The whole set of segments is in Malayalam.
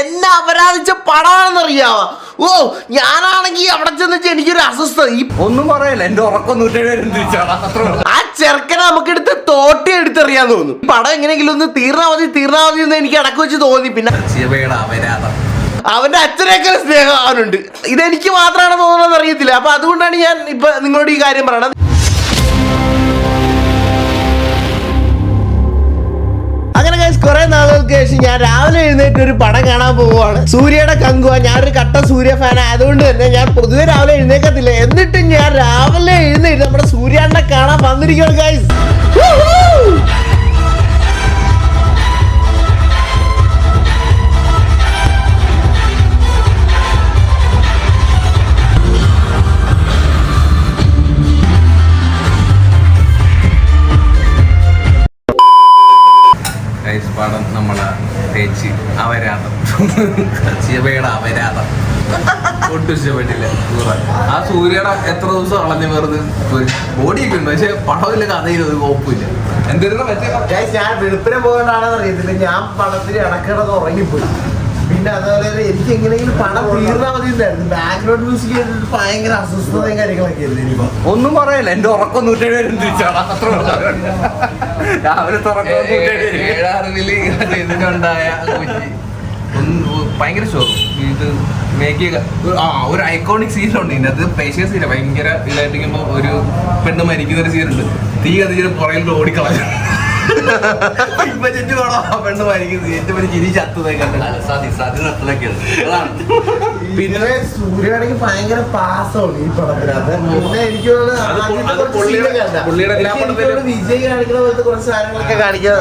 എന്നെ അപരാധിച്ച പടാണെന്നറിയാവ ഓ ഞാനാണെങ്കിൽ അവിടെ ചെന്നിട്ട് എനിക്കൊരു അസ്വസ്ഥത. ഈ ഒന്നും പറയല്ല എന്റെ ഉറക്കം ആ ചെറുക്കനെ നമുക്ക് എടുത്ത് തോട്ടി എടുത്തെറിയാൻ തോന്നുന്നു. ഈ പടം എങ്ങനെയെങ്കിലും ഒന്ന് തീർന്നാ മതി തീർന്നാ മതി എന്ന് എനിക്ക് അടക്കം വെച്ച് തോന്നി. പിന്നെ അവന്റെ അച്ഛനേക്കാൾ സ്നേഹം അവനുണ്ട്. ഇതെനിക്ക് മാത്രമാണ് തോന്നുന്നത് അറിയത്തില്ല. അപ്പൊ അതുകൊണ്ടാണ് ഞാൻ ഇപ്പൊ നിങ്ങളോട് ഈ കാര്യം പറയണത്. കുറെ നാളുകൾക്ക് ശേഷം ഞാൻ രാവിലെ എഴുന്നേറ്റ് ഒരു പടം കാണാൻ പോവുകയാണ്. സൂര്യയുടെ കങ്കുവ. ഞാനൊരു കട്ട സൂര്യ ഫാൻ ആയതുകൊണ്ട് തന്നെ ഞാൻ പൊതുവെ രാവിലെ എഴുന്നേക്കത്തില്ല. എന്നിട്ടും ഞാൻ രാവിലെ എഴുന്നേറ്റ് നമ്മുടെ സൂര്യാണ്ടെ കാണാൻ വന്നിരിക്കുകയാണ് ഗൈസ് തേച്ച് അവരാതം ശിവയുടെ അവരാതം ഒട്ടും ഇഷ്ടപ്പെട്ടില്ല. ആ സൂര്യയുടെ എത്ര ദിവസം കളഞ്ഞു വെറുതെ ഒക്കെ ഉണ്ട്. പക്ഷെ പടമില്ല കഥയില്ല ഒരു കോപ്പില്ല എന്തിരുന്ന മറ്റേ ഞാൻ വെളുപ്പിനെ പോകണ്ടാണെന്ന് അറിയത്തില്ല. ഞാൻ പടത്തിൽ ഇടക്കിടന്ന് ഉറങ്ങിപ്പോയി. പിന്നെ അതുപോലെ തന്നെ എനിക്ക് എങ്ങനെയെങ്കിലും പണം തീർന്നാൽ മതി ബാക്ക്ഗ്രൗണ്ട് മ്യൂസിക് കേട്ടിട്ട് ഭയങ്കര അസ്വസ്ഥതയും കാര്യങ്ങളൊക്കെ ആയിരുന്നു ഇനിയിപ്പോ. ഒന്നും പറയല്ല എന്റെ ഉറക്കം നൂറ്റേഴ് തിരിച്ചാടാ അത്ര രാവിലെ തുറക്കം ഏഴാറിൽ ഇതിനുണ്ടായ ഒന്ന് ഭയങ്കര ഷോ ഇത് മേക്കിയ ആ ഒരു ഐക്കോണിക് സീനുണ്ട് ഇതിനകത്ത് പേശ്യ സീന ഭയങ്കര ഇതായിട്ട് ഒരു പെണ്ണ് മരിക്കുന്ന ഒരു സീനുണ്ട് തീ കത്തിച്ചിട്ട് പുറകിൽ ഓടിക്കളഞ്ഞു. ഇപ്പൊ ചെറ്റു വേണോ പെണ്ണ് മരിക്കുന്നത് ചിരി പിന്നെ സൂര്യയാണെങ്കിൽ ഭയങ്കര പാസമാണ് ഈ പടത്തിനകത്ത്. പിന്നെ എനിക്ക് തോന്നുന്നു വിജയ് കാണിക്കുന്ന പോലത്തെ കുറച്ച് സാധനങ്ങളൊക്കെ കാണിക്കാം.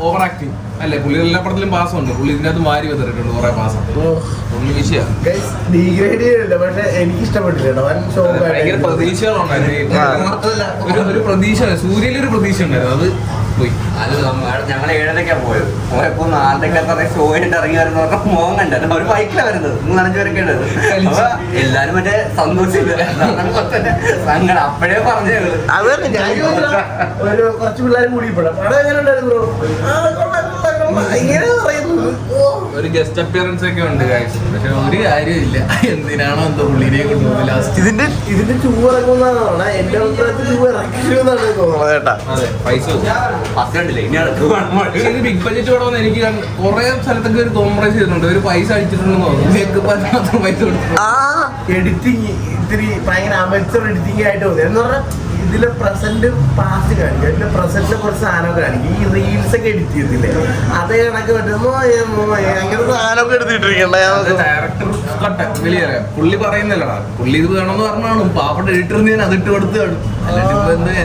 ഓവർ ആക്ടിങ് അല്ലേ പുള്ളി എല്ലാ പടത്തിലും പാസ്സുണ്ട്. പുള്ളി ഇതിനകത്ത് മാറി വന്നിട്ടുണ്ട് കുറെ പാസം പുള്ളി വിഷയം. ഡീഗ്രേഡ് ചെയ്തില്ല പക്ഷെ എനിക്ക്. ഇഷ്ടപ്പെട്ടില്ല പ്രതീക്ഷകളുണ്ടായിരുന്നു ഒരു- ഒരു പ്രതീക്ഷ സൂര്യയിൽ ഒരു പ്രതീക്ഷ ഉണ്ടായിരുന്നു. അത് പോയി. അത് ഞങ്ങൾ ഏഴരക്കാ പോയത്. പോയപ്പോ നാലരക്ക് അത്ര ഷോ ഇറങ്ങി വരുന്ന പറഞ്ഞ മോഹം കണ്ടത് ഒരു ബൈക്കിലാ വരുന്നത്. ഉള്ളത് അപ്പൊ എല്ലാരും മറ്റേ സന്തോഷില്ല സങ്കടം. അപ്പഴേ പറഞ്ഞു ഒരു കുറച്ച് പിള്ളേരും കൂടി ഇപ്പോഴാണ് പടം എങ്ങനെ ഉണ്ടായിരുന്നു ഒരു ഗസ്റ്റ് അപ്പിയറൻസ് ഒക്കെ ഉണ്ട് പക്ഷെ ഒരു കാര്യമില്ല എന്തിനാണോ എന്തോ പുള്ളിനെ കൊണ്ടുപോകുന്നത്? ലാസ്റ്റ് ഇതിന്റെ ഇതിന്റെ ചൂ ഇറങ്ങുന്നതാണ്. പറഞ്ഞത്. എന്റെ അഭിപ്രായത്തിൽ ചൂ ഇറക്കുമെന്നാണ് തോന്നുന്നത്. കേട്ടാ അതെ പൈസ കണ്ടില്ല? ഇനി ഇത് ബിഗ് ബഡ്ജറ്റ് പടമെന്ന് എനിക്ക് കുറെ സ്ഥലത്തൊക്കെ ഒരു കോംപ്രമൈസ് ചെയ്തിട്ടുണ്ട്. ഒരു പൈസ അടിച്ചിട്ടുണ്ടെന്ന് തോന്നുന്നു. ഇതിനൊക്കെ മാത്രം പൈസ കൊടുത്തു. ആ. എഡിറ്റിംഗ് ഇത്തിരി ഭയങ്കര അമേച്ചർ എഡിറ്റിംഗ് ആയിട്ട് തോന്നി. എന്ന് പറഞ്ഞാൽ ഇതിലെ പ്രസന്റ് പാസ്റ്റ് കാണിക്കും. ഇതിലെ പ്രസന്റിലെ കുറച്ച് സാധനം കാണിക്കും. ഈ റീൽസ് ഒക്കെ എഡിറ്റ് ചെയ്തില്ലേ? അതേ കണക്ക് പറ്റുന്നു അങ്ങനെ സാധനമൊക്കെ എടുത്തിട്ടിരിക്കണ്ട? ഡയറക്ടർ കട്ട വലിയ പുള്ളി പറയുന്നില്ലടാ. പുള്ളി ഇത് വേണമെന്ന് പറഞ്ഞാണ്. പാവപ്പെട്ട എഡിറ്റർ ഞാൻ അതിട്ട് കൊടുത്ത് കാണും അല്ലാണ്ട് ഇപ്പൊ എന്ത്?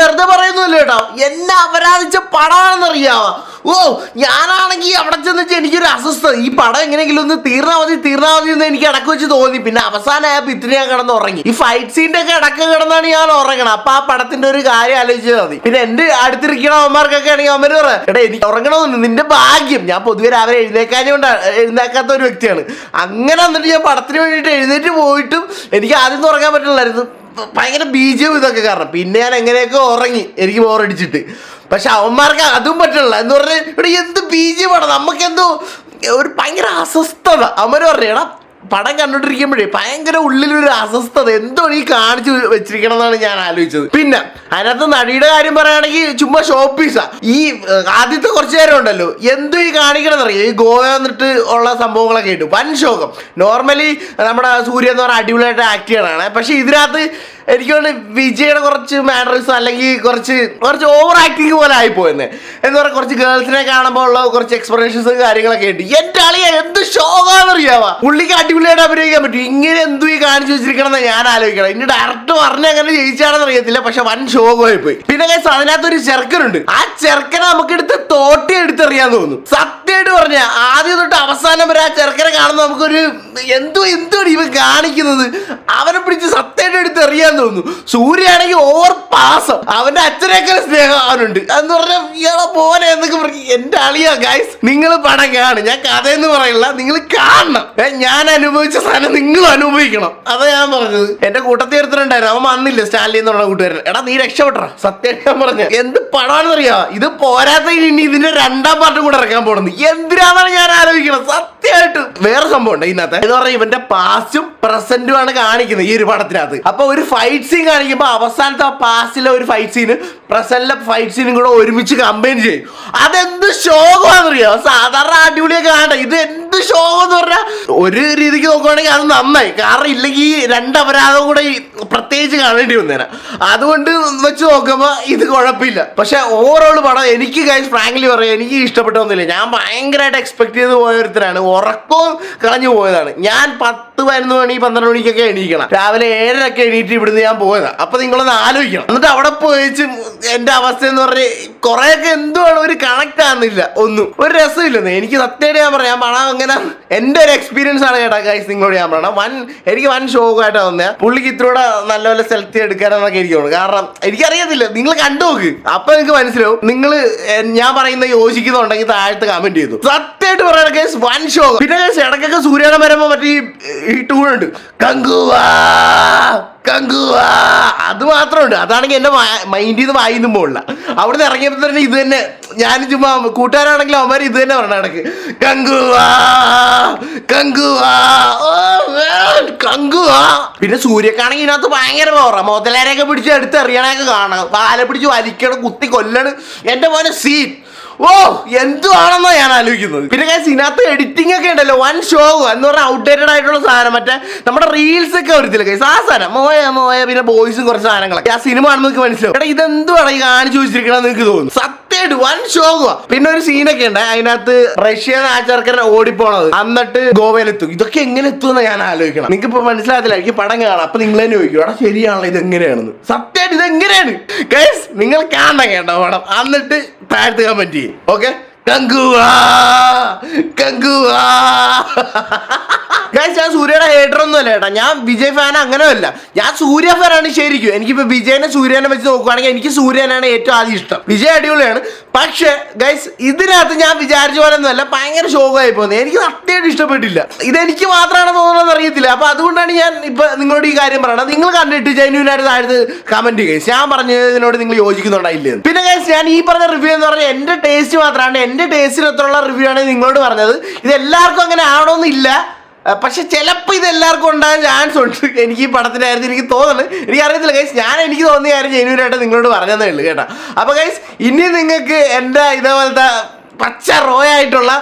വെറുതെ പറയുന്നില്ല കേട്ടോ. എന്നെ അപരാധിച്ച പടമാണെന്നറിയാവോ ഓ ഞാനാണെങ്കിൽ അവിടെ ചെന്നിട്ട് എനിക്കൊരു അസ്വസ്ഥത. ഈ പടം എങ്ങനെയെങ്കിലും ഒന്ന് തീർന്നാ മതി തീർന്നാ മതി എന്ന് എനിക്ക് ഇടയ്ക്ക് വെച്ച് തോന്നി. പിന്നെ അവസാനമായപ്പോ ഇത്തിരി ഞാൻ കിടന്ന് ഉറങ്ങി. ഈ ഫൈറ്റ് സീന്റെ ഒക്കെ ഇടയ്ക്ക് കിടന്നാണ് ഞാൻ ഉറങ്ങണം അപ്പൊ ആ പടത്തിന്റെ ഒരു കാര്യം ആലോചിച്ചാൽ മതി. പിന്നെ എന്റെ അടുത്തിരിക്കണ അവന്മാർക്കൊക്കെ ആണെങ്കിൽ അമ്മര് പറയാം എടാ എനിക്ക് ഉറങ്ങണമെന്ന് നിന്റെ ഭാഗ്യം. ഞാൻ പൊതുവെ രാവിലെ എഴുന്നേക്കാനും എഴുന്നേക്കാത്ത ഒരു വ്യക്തിയാണ്. അങ്ങനെ എന്നിട്ട് ഞാൻ പടത്തിന് വേണ്ടിയിട്ട് എഴുന്നേറ്റ് പോയിട്ടും എനിക്ക് ആദ്യം ഉറങ്ങാൻ പറ്റില്ലായിരുന്നു. ഭയങ്കര ബീജവും ഇതൊക്കെ കാരണം. പിന്നെ ഞാൻ എങ്ങനെയൊക്കെ ഉറങ്ങി. എനിക്ക് ബോറടിച്ചിട്ട് പക്ഷെ അവന്മാർക്ക് അതും പറ്റില്ല എന്ന് പറഞ്ഞാൽ ഇവിടെ എന്ത് ബീജമാണ് നമുക്ക് എന്തോ ഒരു ഭയങ്കര അസ്വസ്ഥത. അവന്മാർ പറഞ്ഞേടാ പടം കണ്ടോണ്ടിരിക്കുമ്പോഴേ ഭയങ്കര ഉള്ളിലൊരു അസ്വസ്ഥത. എന്തോ ഈ കാണിച്ചു വെച്ചിരിക്കണം എന്നാണ് ഞാൻ ആലോചിച്ചത്. പിന്നെ അതിനകത്ത് നടിയുടെ കാര്യം പറയുകയാണെങ്കിൽ ചുമ്മാ ഷോപ്പീസാ ഈ ആദ്യത്തെ കുറച്ച് നേരം ഉണ്ടല്ലോ എന്തോ ഈ കാണിക്കണമെന്ന് അറിയാം ഈ ഗോവ വന്നിട്ട് ഉള്ള സംഭവങ്ങളൊക്കെ ഉണ്ട് വൻ ശോകം. നോർമലി നമ്മുടെ സൂര്യ എന്ന് പറഞ്ഞാൽ അടിപൊളിയായിട്ട് ആക്ട് ചെയ്യണതാണ്. പക്ഷെ ഇതിനകത്ത് എനിക്ക് തോന്നുന്നു വിജയുടെ കുറച്ച് മാനറിസം അല്ലെങ്കിൽ കുറച്ച് കുറച്ച് ഓവർ ആക്ടിങ് പോലെ ആയിപ്പോയെന്ന് എന്ന് പറഞ്ഞാൽ കുറച്ച് ഗേൾസിനെ കാണുമ്പോൾ ഉള്ള കുറച്ച് എക്സ്പ്രഷൻസും കാര്യങ്ങളൊക്കെ ഉണ്ട്. എന്റെ അളിയ എന്ത് ഷോകാന്നറിയാവാ പുള്ളിക്ക് അടിപൊളിയായിട്ട് അഭിനയിക്കാൻ പറ്റും. ഇങ്ങനെ എന്തു ഈ കാണിച്ചു വെച്ചിരിക്കണം എന്ന് ഞാൻ ആലോചിക്കണം. ഇനി ഡയറക്റ്റ് പറഞ്ഞ അങ്ങനെ ജയിച്ചാണെന്ന് അറിയത്തില്ല. പക്ഷെ വൻ ഷോകമായി പോയി. പിന്നെ guys, അതിനകത്തൊരു ചെറുക്കനുണ്ട്. ആ ചെറുക്കനെ നമുക്ക് എടുത്ത് തോട്ടി എടുത്തെറിയാൻ തോന്നുന്നു. സത്യമായിട്ട് പറഞ്ഞ ആദ്യം തൊട്ട് അവസാനം വരെ ആ ചെറുക്കനെ കാണുന്ന നമുക്കൊരു എന്തോ എന്തോ ഇവ കാണിക്കുന്നത്? അവനെ പിടിച്ച് സത്യമായിട്ട് എടുത്ത് എറിയാൻ തോന്നുന്നു. സൂര്യയാണെങ്കിൽ ഓവർ പാസം അവന്റെ അച്ഛനേക്കാൾ സ്നേഹം അവനുണ്ട് എന്ന് പറഞ്ഞാൽ പോലെ എന്നൊക്കെ പറഞ്ഞു എന്റെ അളിയാ ഗൈസ് നിങ്ങൾ പടം കാണും. ഞാൻ കഥയെന്ന് പറയില്ല. നിങ്ങൾ കാണണം. ഞാൻ അനുഭവിച്ച സാധനം നിങ്ങൾ അനുഭവിക്കണം. അതാ ഞാൻ പറഞ്ഞത്. എന്റെ കൂട്ടത്തിൽ എടുത്തിട്ടുണ്ടായിരുന്നു അവൻ വന്നില്ല സ്റ്റാൻലി എന്നുള്ള കൂട്ടുകാരൻ. എടാ നീ രക്ഷപ്പെട്ട? സത്യം ഞാൻ പറഞ്ഞു. എന്ത് പടമാണെന്ന് അറിയാ ഇത് പോരാത്ത ഇനി ഇതിന്റെ രണ്ടാം പാർട്ടും കൂടെ ഇറക്കാൻ പോണെന്ന് എന്തിനാണെന്നാണ് ഞാൻ ആലോചിക്കണം സത്യമായിട്ട്. വേറെ സംഭവം ഉണ്ട് ഇതിനകത്ത്. എന്ന് പറഞ്ഞാൽ ഇവന്റെ പാസ്റ്റും പ്രസന്റും ആണ് കാണിക്കുന്നത് ഈ ഒരു പടത്തിനകത്ത്. അപ്പൊ ഒരു ഫൈറ്റ് സീൻ കാണിക്കുമ്പോൾ അവസാനത്തെ ആ പാസ്റ്റിലെ ഒരു ഫൈറ്റ് സീന് പ്രസന്റിലെ ഫൈറ്റ് സീനും കൂടെ ഒരുമിച്ച് കമ്പൈൻ ചെയ്യും. അതെന്ത് ശോകമാണെന്നറിയോ? സാധാരണ അടിപൊളിയൊക്കെ കാണണ്ട ഇത് എന്ത് ശോകം എന്ന് പറഞ്ഞാൽ ഒരു രീതിക്ക് നോക്കുവാണെങ്കിൽ അത് നന്നായി. കാരണം ഇല്ലെങ്കിൽ രണ്ട് അപരാധം കൂടെ പ്രത്യേകിച്ച് കാണേണ്ടി വന്നേനെ. അതുകൊണ്ട് വെച്ച് നോക്കുമ്പോൾ ഇത് കുഴപ്പമില്ല. പക്ഷെ ഓവറോൾ പടം എനിക്ക് ഗൈസ് ഫ്രാങ്ക്ലി പറയാം എനിക്ക് ഇഷ്ടപ്പെട്ടൊന്നുമില്ല ഞാൻ ഭയങ്കരമായിട്ട് എക്സ്പെക്ട് ചെയ്ത് പോയ ഒരുത്തരാണ് ഉറക്കവും കളഞ്ഞു പോയതാണ്. ഞാൻ പത്ത് പതിനൊന്ന് മണി പന്ത്രണ്ട് മണിക്കൊക്കെ എണീക്കണം. രാവിലെ ഏഴരൊക്കെ എണീറ്റ് ഇവിടുന്ന് ഞാൻ പോയതാണ് അപ്പൊ നിങ്ങളൊന്ന് ആലോചിക്കണം. എന്നിട്ട് അവിടെ പോയിച്ച് എന്റെ അവസ്ഥ എന്ന് പറഞ്ഞ് എന്തോ എന്തുവാണ്? ഒരു കണക്ട് ആകുന്നില്ല ഒന്നും. ഒരു രസമില്ലെന്ന്. എനിക്ക് സത്യമായിട്ട് ഞാൻ പറയാം. പണം അങ്ങനെ എന്റെ ഒരു എക്സ്പീരിയൻസ് ആണ് കേട്ടാ ഗൈസ് നിങ്ങളോട് ഞാൻ പറയണം. വൻ എനിക്ക് വൻ ഷോക്കായിട്ടാണ് വന്നത് പുള്ളിക്ക് ഇത്രൂടെ നല്ലപോലെ സെലക്ട് എടുക്കാനെന്നൊക്കെ എനിക്ക് തോന്നുന്നു. കാരണം എനിക്കറിയത്തില്ല. നിങ്ങൾ കണ്ടു നോക്ക്. അപ്പൊ നിങ്ങൾക്ക് മനസ്സിലാവും. നിങ്ങൾ ഞാൻ പറയുന്ന യോജിക്കുന്നുണ്ടെങ്കിൽ താഴത്ത് കമന്റ് ചെയ്തു. സത്യമായിട്ട് പറയണ ഗൈസ് വൻ ഷോക്ക് പിന്നെ ഗൈസ് ഇടയ്ക്കൊക്കെ സൂര്യാടം വരുമ്പോ മറ്റേ ഈ ടൂണുണ്ട് കങ്കുവാ അത് മാത്രമുണ്ട്. അതാണെങ്കിൽ എന്റെ മൈൻഡിൽ നിന്ന് വായിന്നും പോകില്ല അവിടുന്ന് ഇറങ്ങിയപ്പോൾ തന്നെ ഇത് തന്നെ ഞാൻ ചുമ്മാ കൂട്ടുകാരാണെങ്കിൽ അവന്മാർ ഇത് തന്നെ പറഞ്ഞ കണക്ക്. പിന്നെ സൂര്യക്കാണെങ്കിൽ ഇതിനകത്ത് ഭയങ്കര പവറാ മുതലേരെയൊക്കെ പിടിച്ച് എടുത്ത് എറിയണൊക്കെ കാണാം. പാല പിടിച്ച് വലിക്കണം കുത്തി കൊല്ലണം. എന്റെ പോലെ സീൻ. ഓ എന്തുവാണെന്നോ ഞാൻ ആലോചിക്കുന്നത്? പിന്നെ ഞാൻ ഇതിനകത്ത് എഡിറ്റിംഗ് ഒക്കെ ഉണ്ടല്ലോ. വൺ ഷോ എന്ന് പറഞ്ഞാൽ ഔട്ട്ഡേറ്റഡ് ആയിട്ടുള്ള സാധനം. മറ്റേ നമ്മുടെ റീൽസ് ഒക്കെ വരത്തില്ല കൈസ് ആ സാധനം. മോയ മോയ പിന്നെ ബോയ്സും കുറച്ച് സാധനങ്ങളൊക്കെ. ആ സിനിമ ആണെന്ന് നിങ്ങൾക്ക് മനസ്സിലാവും. എടാ ഇതെന്തുവാണ് ഈ കാണിച്ചു വെച്ചിരിക്കണമെന്ന് നിങ്ങൾക്ക് തോന്നും സത്യമായിട്ട് വൺ ഷോ പിന്നെ ഒരു സീനൊക്കെ ഉണ്ട്. അതിനകത്ത് റഷ്യ ആ ചെറുക്കൻ ഓടിപ്പോണത്. എന്നിട്ട് ഗോവയിലെത്തും. ഇതൊക്കെ എങ്ങനെ എത്തുമെന്ന് ഞാൻ ആലോചിക്കണം. നിങ്ങൾക്ക് ഇപ്പൊ മനസ്സിലാകത്തില്ല. എനിക്ക് പടം കാണാം. അപ്പൊ നിങ്ങൾ തന്നെ ചോദിക്കും. എടാ ശരിയാണല്ലോ. ഇത് എങ്ങനെയാണെന്ന് സത്യമായിട്ട് ഇത് എങ്ങനെയാണ് ഗൈസ് നിങ്ങൾ കാണണം കേട്ടോ പടം. എന്നിട്ട് താഴ്ത്ത് കമന്റ് ചെയ്യും. ഓക്കെ കങ്കുവാ കങ്കുവാ ഗൈസ് ഞാൻ സൂര്യയുടെ ഹേറ്റർ ഒന്നും അല്ല ഏട്ടാ ഞാൻ വിജയ് ഫാൻ അങ്ങനെയല്ല. ഞാൻ സൂര്യ ഫാനാണ് ശരിക്കും. എനിക്കിപ്പോ വിജയനെ സൂര്യനെ വെച്ച് നോക്കുവാണെങ്കിൽ എനിക്ക് സൂര്യനാണ് ഏറ്റവും ആദ്യം ഇഷ്ടം. വിജയ് അടിപൊളിയാണ്. പക്ഷേ ഗൈസ് ഇതിനകത്ത് ഞാൻ വിചാരിച്ച പോലെ ഒന്നുമല്ല ഭയങ്കര ശോകമായി പോകുന്നത് എനിക്ക് സത്യമായിട്ട് ഇഷ്ടപ്പെട്ടില്ല. ഇതെനിക്ക് മാത്രമാണ് തോന്നുന്നത് അറിയത്തില്ല. അപ്പൊ അതുകൊണ്ടാണ് ഞാൻ ഇപ്പൊ നിങ്ങളോട് ഈ കാര്യം പറയണത് നിങ്ങൾ കണ്ടിട്ട് ജെന്യൂനായിട്ട് താഴ്ത്ത് കമന്റ് ഗൈസ് ഞാൻ പറഞ്ഞതിനോട് നിങ്ങൾ യോജിക്കുന്നുണ്ടായില്ലേ പിന്നെ ഗൈസ് ഞാൻ ഈ പറഞ്ഞ റിവ്യൂ എന്ന് പറഞ്ഞാൽ എന്റെ ടേസ്റ്റ് മാത്രമാണ് എന്റെ ടേസ്റ്റിനത്രയുള്ള റിവ്യൂ ആണ് നിങ്ങളോട് പറഞ്ഞത്. ഇത് എല്ലാവർക്കും അങ്ങനെ ആവണമെന്നില്ല. അഹ് പക്ഷെ ചിലപ്പോൾ ഇത് എല്ലാവർക്കും ഉണ്ടാകാൻ ചാൻസ് ഉണ്ട്. എനിക്ക് ഈ പടത്തിന്റെ കാര്യത്തിൽ എനിക്ക് തോന്നുന്നു. എനിക്ക് അറിയത്തില്ല ഗൈസ് ഞാൻ എനിക്ക് തോന്നിയ കാര്യം ജെനുവിനായിട്ട് നിങ്ങളോട് പറഞ്ഞതേ ഉള്ളൂ കേട്ടോ. അപ്പോൾ ഗൈസ് ഇനി നിങ്ങൾക്ക് എന്റെ ഇതേപോലത്തെ പച്ച റോ ആയിട്ടുള്ള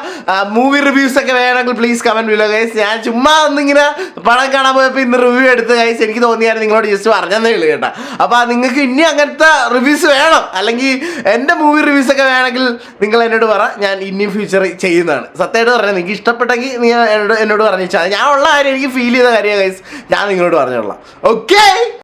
മൂവി റിവ്യൂസ് ഒക്കെ വേണമെങ്കിൽ പ്ലീസ് കമന്റ് ബിലോ ഗൈസ് ഞാൻ ചുമ്മാ ഒന്നിങ്ങനെ പടം കാണാൻ പോയപ്പോൾ ഇന്ന് റിവ്യൂ എടുത്ത് ഗൈസ് എനിക്ക് തോന്നിയാലും നിങ്ങളോട് ജസ്റ്റ് പറഞ്ഞതേ ഉള്ളൂ കേട്ടോ. അപ്പോൾ നിങ്ങൾക്ക് ഇനി അങ്ങനത്തെ റിവ്യൂസ് വേണം. അല്ലെങ്കിൽ എന്റെ മൂവി റിവ്യൂസ് ഒക്കെ വേണമെങ്കിൽ നിങ്ങൾ എന്നോട് പറ. ഞാൻ ഇനി ഫ്യൂച്ചർ ചെയ്യുന്നതാണ്. സത്യമായിട്ട് പറഞ്ഞാൽ നിങ്ങൾക്ക് ഇഷ്ടപ്പെട്ടെങ്കിൽ നീ എന്നോട് എന്നോട് പറഞ്ഞു ഞാൻ ഉള്ള കാര്യം എനിക്ക് ഫീൽ ചെയ്ത കാര്യമാണ് ഗൈസ് ഞാൻ നിങ്ങളോട് പറഞ്ഞോളാം ഓക്കെ